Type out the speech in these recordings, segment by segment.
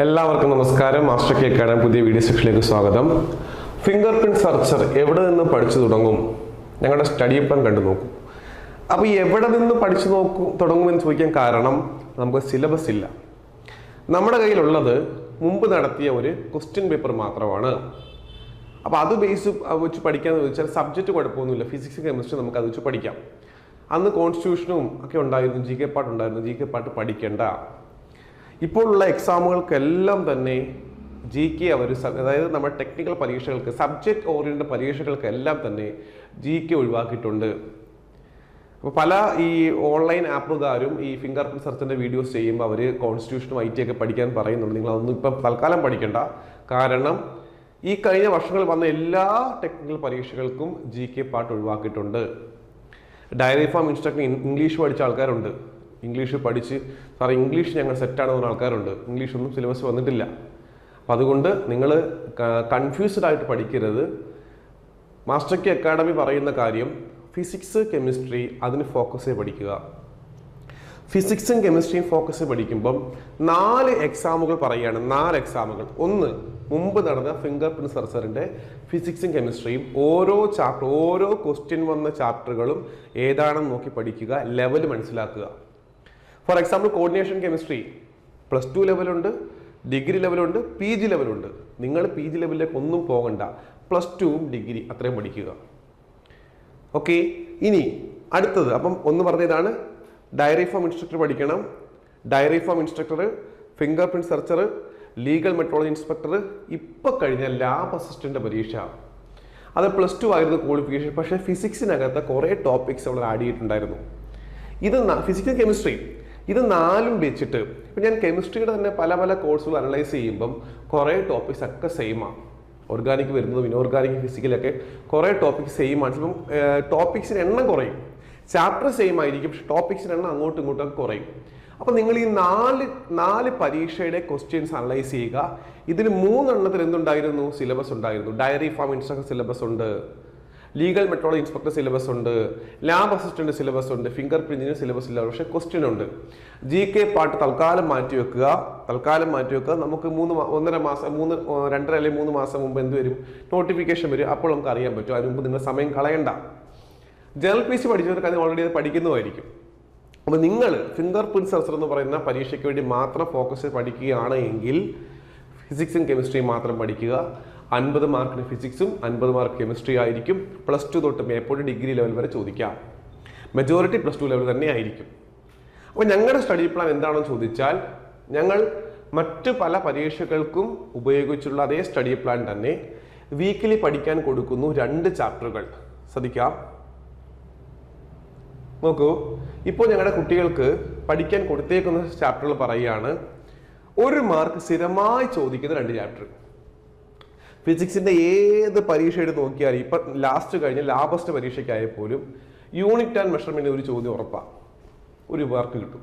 എല്ലാവർക്കും നമസ്കാരം. Master K academy പുതിയ വീഡിയോ സെക്ഷനിലേക്ക് സ്വാഗതം. ഫിംഗർ പ്രിന്റ് സർച്ചർ എവിടെ നിന്ന് പഠിച്ചു തുടങ്ങും? ഞങ്ങളുടെ സ്റ്റഡി പ്ലാൻ കണ്ടു നോക്കും. അപ്പോൾ എവിടെ നിന്ന് പഠിച്ചു നോക്കും തുടങ്ങുമെന്ന് ചോദിക്കാൻ കാരണം നമുക്ക് സിലബസ് ഇല്ല. നമ്മുടെ കയ്യിലുള്ളത് മുമ്പ് നടത്തിയ ഒരു ക്വസ്റ്റ്യൻ പേപ്പർ മാത്രമാണ്. അപ്പോൾ അത് ബേസ് വെച്ച് പഠിക്കാൻ ചോദിച്ചാൽ സബ്ജക്റ്റ് കുഴപ്പമൊന്നുമില്ല. ഫിസിക്സ് കെമിസ്ട്രി നമുക്ക് അത് വെച്ച് പഠിക്കാം. അന്ന് കോൺസ്റ്റിറ്റ്യൂഷനും ഒക്കെ ഉണ്ടായിരുന്നു. ജി കെ പാട്ട് ഉണ്ടായിരുന്നു. ജി കെ പാട്ട് പഠിക്കേണ്ട. ഇപ്പോഴുള്ള എക്സാമുകൾക്കെല്ലാം തന്നെ ജി കെ അവർ അതായത് നമ്മുടെ ടെക്നിക്കൽ പരീക്ഷകൾക്ക് സബ്ജക്റ്റ് ഓറിയന്റഡ് പരീക്ഷകൾക്കെല്ലാം തന്നെ ജി കെ ഒഴിവാക്കിയിട്ടുണ്ട്. അപ്പോൾ പല ഈ ഓൺലൈൻ ആപ്പുകാരും ഈ ഫിംഗർ പ്രിന്റ് സെർച്ചിന്റെ വീഡിയോസ് ചെയ്യുമ്പോൾ അവർ കോൺസ്റ്റിറ്റ്യൂഷനും ഐ ടി ഒക്കെ പഠിക്കാൻ പറയുന്നുണ്ട്. നിങ്ങൾ അതൊന്നും ഇപ്പം തൽക്കാലം പഠിക്കണ്ട. കാരണം ഈ കഴിഞ്ഞ വർഷങ്ങളിൽ വന്ന എല്ലാ ടെക്നിക്കൽ പരീക്ഷകൾക്കും ജി കെ പാർട്ട് ഒഴിവാക്കിയിട്ടുണ്ട്. ഡയറി ഫാം ഇൻസ്ട്രക്ടർ ഇംഗ്ലീഷ് പഠിച്ച ആൾക്കാരുണ്ട്. ഇംഗ്ലീഷ് പഠിച്ച് സാർ ഇംഗ്ലീഷ് ഞങ്ങൾ സെറ്റാണെന്ന് പറഞ്ഞ ആൾക്കാരുണ്ട്. ഇംഗ്ലീഷ് ഒന്നും സിലബസ് വന്നിട്ടില്ല. അപ്പം അതുകൊണ്ട് നിങ്ങൾ കൺഫ്യൂസ്ഡ് ആയിട്ട് പഠിക്കരുത്. മാസ്റ്റർ കെ അക്കാഡമി പറയുന്ന കാര്യം ഫിസിക്സ് കെമിസ്ട്രി അതിന് ഫോക്കസ് ചെയ്ത് പഠിക്കുക. ഫിസിക്സും കെമിസ്ട്രിയും ഫോക്കസ് പഠിക്കുമ്പം നാല് എക്സാമുകൾ പറയുകയാണ്. നാല് എക്സാമുകൾ ഒന്ന് മുമ്പ് നടന്ന ഫിംഗർ പ്രിന്റ് സർസറിന്റെ ഫിസിക്സും കെമിസ്ട്രിയും ഓരോ ചാപ്റ്റർ ഓരോ ക്വസ്റ്റ്യൻ വന്ന ചാപ്റ്ററുകളും ഏതാണെന്ന് നോക്കി പഠിക്കുക ലെവൽ മനസ്സിലാക്കുക. For example coordination chemistry plus two ലെവലുണ്ട് degree ലെവലുണ്ട് പി ജി ലെവലുണ്ട് നിങ്ങൾ പി ജി ലെവലിലേക്ക് ഒന്നും പോകണ്ട. പ്ലസ് ടുവും ഡിഗ്രി അത്രയും പഠിക്കുക. ഓക്കെ ഇനി അടുത്തത്. അപ്പം ഒന്ന് പറഞ്ഞതാണ്. ഡയറി ഫോം ഇൻസ്ട്രക്ടർ പഠിക്കണം. Dairy farm instructor finger print searcher legal metrology inspector ഇപ്പം കഴിഞ്ഞ ലാബ് അസിസ്റ്റന്റ് പരീക്ഷ. അത് പ്ലസ് ടു ആയിരുന്നു ക്വാളിഫിക്കേഷൻ പക്ഷേ ഫിസിക്സിനകത്ത് കുറേ ടോപ്പിക്സ് അവിടെ ആഡ് ചെയ്തിട്ടുണ്ടായിരുന്നു. ഇത് ഫിസിക്കൽ കെമിസ്ട്രി ഇത് നാലും വെച്ചിട്ട് ഇപ്പം ഞാൻ കെമിസ്ട്രിയുടെ തന്നെ പല പല കോഴ്സുകൾ അനലൈസ് ചെയ്യുമ്പം കുറേ ടോപ്പിക്സ് ഒക്കെ സെയിമാണ് ഓർഗാനിക് വരുന്നതും ഇനോർഗാനിക് ഫിസിക്കലൊക്കെ കുറേ ടോപ്പിക്സ് സെയിം ആണ്. ചിലപ്പം ടോപ്പിക്സിന് എണ്ണം കുറയും. ചാപ്റ്റർ സെയിം ആയിരിക്കും പക്ഷെ ടോപ്പിക്സിന് എണ്ണം അങ്ങോട്ടും ഇങ്ങോട്ടും കുറയും. അപ്പം നിങ്ങൾ ഈ നാല് നാല് പരീക്ഷയുടെ ക്വസ്റ്റ്യൻസ് അനലൈസ് ചെയ്യുക. ഇതിൽ മൂന്നെണ്ണത്തിൽ എന്തുണ്ടായിരുന്നു? സിലബസ് ഉണ്ടായിരുന്നു. ഡയറി ഫാം ഇൻസ്ട്രക്ഷൻ സിലബസ് ഉണ്ട്. ലീഗൽ മെട്രോളജി ഇൻസ്പെക്ടർ സിലബസ് ഉണ്ട് ലാബ് അസിസ്റ്റന്റ് സിലബസ് ഉണ്ട് ഫിംഗർ പ്രിന്റിന് സിലബസ് ഇല്ല പക്ഷേ ക്വസ്റ്റ്യൻ ഉണ്ട്. ജി കെ പാർട്ട് തൽക്കാലം മാറ്റി വെക്കുക. തൽക്കാലം മാറ്റി വെക്കുക. നമുക്ക് മൂന്ന് ഒന്നര മാസം മൂന്ന് രണ്ടര അല്ലെങ്കിൽ മൂന്ന് മാസം മുമ്പ് എന്ത് വരും? നോട്ടിഫിക്കേഷൻ വരും. അപ്പോൾ നമുക്ക് അറിയാൻ പറ്റും. അതിന് മുമ്പ് നിങ്ങൾ സമയം കളയണ്ട. ജനറൽ പി സി പഠിച്ചവർക്ക് അത് ഓൾറെഡി അത് പഠിക്കുന്നതായിരിക്കും. അപ്പോൾ നിങ്ങൾ ഫിംഗർ പ്രിന്റ് സെൻസർ എന്ന് പറയുന്ന പരീക്ഷയ്ക്ക് വേണ്ടി മാത്രം ഫോക്കസ് ചെയ്ത് പഠിക്കുകയാണ് എങ്കിൽ ഫിസിക്സും കെമിസ്ട്രിയും മാത്രം പഠിക്കുക. അൻപത് മാർക്കിന് ഫിസിക്സും അൻപത് മാർക്ക് കെമിസ്ട്രി ആയിരിക്കും. പ്ലസ് ടു തൊട്ട് മേപ്പോട്ട് ഡിഗ്രി ലെവൽ വരെ ചോദിക്കാം. മെജോറിറ്റി പ്ലസ് ടു ലെവൽ തന്നെ ആയിരിക്കും. അപ്പോൾ ഞങ്ങളുടെ സ്റ്റഡി പ്ലാൻ എന്താണെന്ന് ചോദിച്ചാൽ ഞങ്ങൾ മറ്റ് പല പരീക്ഷകൾക്കും ഉപയോഗിച്ചുള്ള അതേ സ്റ്റഡി പ്ലാൻ തന്നെ വീക്കിലി പഠിക്കാൻ കൊടുക്കുന്നു രണ്ട് ചാപ്റ്ററുകൾ ശ്രദ്ധിക്കാം. നോക്കൂ ഇപ്പോൾ ഞങ്ങളുടെ കുട്ടികൾക്ക് പഠിക്കാൻ കൊടുത്തേക്കുന്ന ചാപ്റ്ററുകൾ പറയുകയാണ് ഒരു മാർക്ക് സ്ഥിരമായി ചോദിക്കുന്ന രണ്ട് ചാപ്റ്റർ ഫിസിക്സിന്റെ ഏത് പരീക്ഷ എടുത്ത് നോക്കിയാലും ഇപ്പൊ ലാസ്റ്റ് കഴിഞ്ഞ ലാബസ്റ്റ് പരീക്ഷയ്ക്കായ പോലും യൂണിറ്റ് ആൻഡ് മെഷർമെന്റ് ഒരു ചോദ്യം ഉറപ്പാണ് ഒരു വർക്ക് കിട്ടും.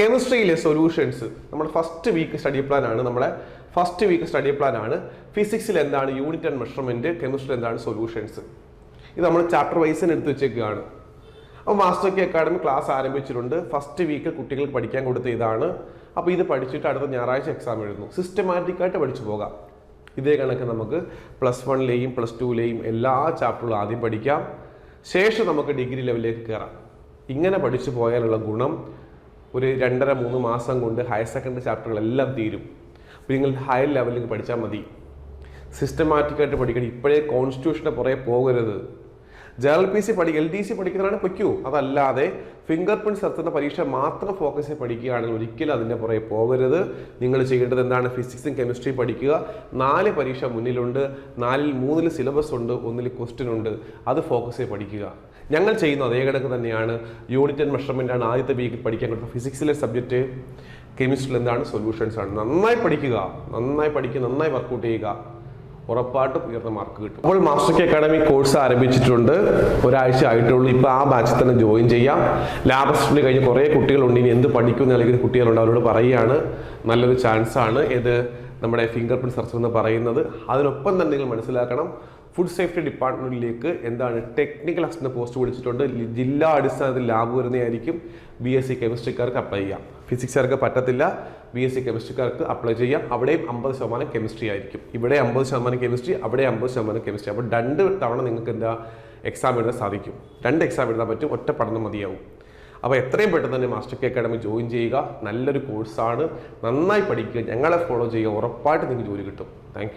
കെമിസ്ട്രിയിലെ സൊല്യൂഷൻസ് നമ്മുടെ ഫസ്റ്റ് വീക്ക് സ്റ്റഡി പ്ലാൻ ആണ്. നമ്മുടെ ഫസ്റ്റ് വീക്ക് സ്റ്റഡി പ്ലാൻ ആണ്. ഫിസിക്സിൽ എന്താണ് യൂണിറ്റ് ആൻഡ് മെഷർമെന്റ് കെമിസ്ട്രിയിൽ എന്താണ് സൊല്യൂഷൻസ് ഇത് നമ്മൾ ചാപ്റ്റർ വൈസിന് എടുത്ത് വെച്ചേക്കുകയാണ് അപ്പോൾ മാസ്റ്റർ കെ അക്കാഡമി ക്ലാസ് ആരംഭിച്ചിട്ടുണ്ട്. ഫസ്റ്റ് വീക്ക് കുട്ടികൾക്ക് പഠിക്കാൻ കൊടുത്ത ഇതാണ്. അപ്പോൾ ഇത് പഠിച്ചിട്ട് അടുത്ത ഞായറാഴ്ച എക്സാം എഴുതുന്നു. സിസ്റ്റമാറ്റിക്കായിട്ട് പഠിച്ചു പോകാം. ഇതേ കണക്ക് നമുക്ക് പ്ലസ് വണ്ണിലെയും പ്ലസ് ടുവിലെയും എല്ലാ ചാപ്റ്ററുകളും ആദ്യം പഠിക്കാം. ശേഷം നമുക്ക് ഡിഗ്രി ലെവലിലേക്ക് കയറാം ഇങ്ങനെ പഠിച്ചു പോയാലുള്ള ഗുണം ഒരു രണ്ടര മൂന്ന് മാസം കൊണ്ട് ഹയർ സെക്കൻഡറി ചാപ്റ്ററുകളെല്ലാം തീരും. അപ്പോൾ നിങ്ങൾ ഹയർ ലെവലിലേക്ക് പഠിച്ചാൽ മതി. സിസ്റ്റമാറ്റിക്കായിട്ട് പഠിക്കണം. ഇപ്പോഴേ കോൺസ്റ്റിറ്റ്യൂഷന്റെ പുറകെ പോകരുത്. ജനറൽ പി സി പഠി എൽ ഡി സി പഠിക്കുന്നതാണ് പൊയ്ക്കൂ. അതല്ലാതെ ഫിംഗർ പ്രിന്റ് നടത്തുന്ന പരീക്ഷ മാത്രം ഫോക്കസ് ചെയ്ത് പഠിക്കുകയാണെങ്കിൽ ഒരിക്കലും അതിന്റെ പുറകെ പോകരുത്. നിങ്ങൾ ചെയ്യേണ്ടത് എന്താണ്? ഫിസിക്സും കെമിസ്ട്രിയും പഠിക്കുക. നാല് പരീക്ഷ മുന്നിലുണ്ട്. നാലിൽ മൂന്നിൽ സിലബസ് ഉണ്ട് ഒന്നിൽ ക്വസ്റ്റ്യൻ ഉണ്ട്. അത് ഫോക്കസ് ചെയ്ത് പഠിക്കുക. ഞങ്ങൾ ചെയ്യുന്ന അതേ കണക്ക് തന്നെയാണ്. യൂണിറ്റ് ആൻഡ് മെഷർമെന്റ് ആണ് ആദ്യത്തെ വീക്കിൽ പഠിക്കാൻ കൊടുത്തത് ഫിസിക്സിലെ സബ്ജക്റ്റ് കെമിസ്ട്രിയിൽ എന്താണ്? സൊല്യൂഷൻസ് ആണ്. നന്നായി പഠിക്കുക. നന്നായി പഠിക്കുക. നന്നായി വർക്കൗട്ട് ചെയ്യുക. ഉറപ്പായിട്ടും ഉയർന്ന മാർക്ക് കിട്ടും. അപ്പോൾ മാസ്റ്റർ കെ അക്കാഡമി കോഴ്സ് ആരംഭിച്ചിട്ടുണ്ട്. ഒരാഴ്ച ആയിട്ടുള്ളൂ. ഇപ്പോൾ ആ ബാച്ചിൽ തന്നെ ജോയിൻ ചെയ്യാം. ലാബ് അസിസ്റ്റന്റ് കഴിഞ്ഞ് കുറേ കുട്ടികളുണ്ട്. ഇനി എന്ത് പഠിക്കും അല്ലെങ്കിൽ കുട്ടികളുണ്ട്. അവരോട് പറയുകയാണ്. നല്ലൊരു ചാൻസ് ആണ്. ഇത് നമ്മുടെ ഫിംഗർ പ്രിന്റ് സെർച്ച് എന്ന് പറയുന്നത്. അതിനൊപ്പം തന്നെ നിങ്ങൾ മനസ്സിലാക്കണം ഫുഡ് സേഫ്റ്റി ഡിപ്പാർട്ട്മെന്റിലേക്ക് എന്താണ് ടെക്നിക്കൽ അസിസ്റ്റന്റ് പോസ്റ്റ് വിളിച്ചിട്ടുണ്ട്. ജില്ലാ അടിസ്ഥാനത്തിൽ ലാബ് വരുന്നതായിരിക്കും. ബി എസ് സി കെമിസ്ട്രിക്കാർക്ക് അപ്ലൈ ചെയ്യാം. ഫിസിക്സുകാർക്ക് പറ്റത്തില്ല. ബി എസ് സി കെമിസ്ട്രിക്കാർക്ക് അപ്ലൈ ചെയ്യാം. അവിടെയും അമ്പത് ശതമാനം കെമിസ്ട്രി ആയിരിക്കും. ഇവിടെ അമ്പത് ശതമാനം കെമിസ്ട്രി അവിടെ അമ്പത് ശതമാനം കെമിസ്ട്രി അപ്പോൾ രണ്ട് തവണ നിങ്ങൾക്ക് എന്താ എക്സാം എഴുതാൻ സാധിക്കും. രണ്ട് എക്സാം എഴുതാൻ പറ്റും. ഒറ്റ പഠനം മതിയാവും. അപ്പോൾ എത്രയും പെട്ടെന്ന് തന്നെ മാസ്റ്റർ കെ അക്കാഡമി ജോയിൻ ചെയ്യുക. നല്ലൊരു കോഴ്സാണ് നന്നായി പഠിക്കുക. ഞങ്ങളെ ഫോളോ ചെയ്യുക. ഉറപ്പായിട്ട് നിങ്ങൾക്ക് ജോലി കിട്ടും. താങ്ക്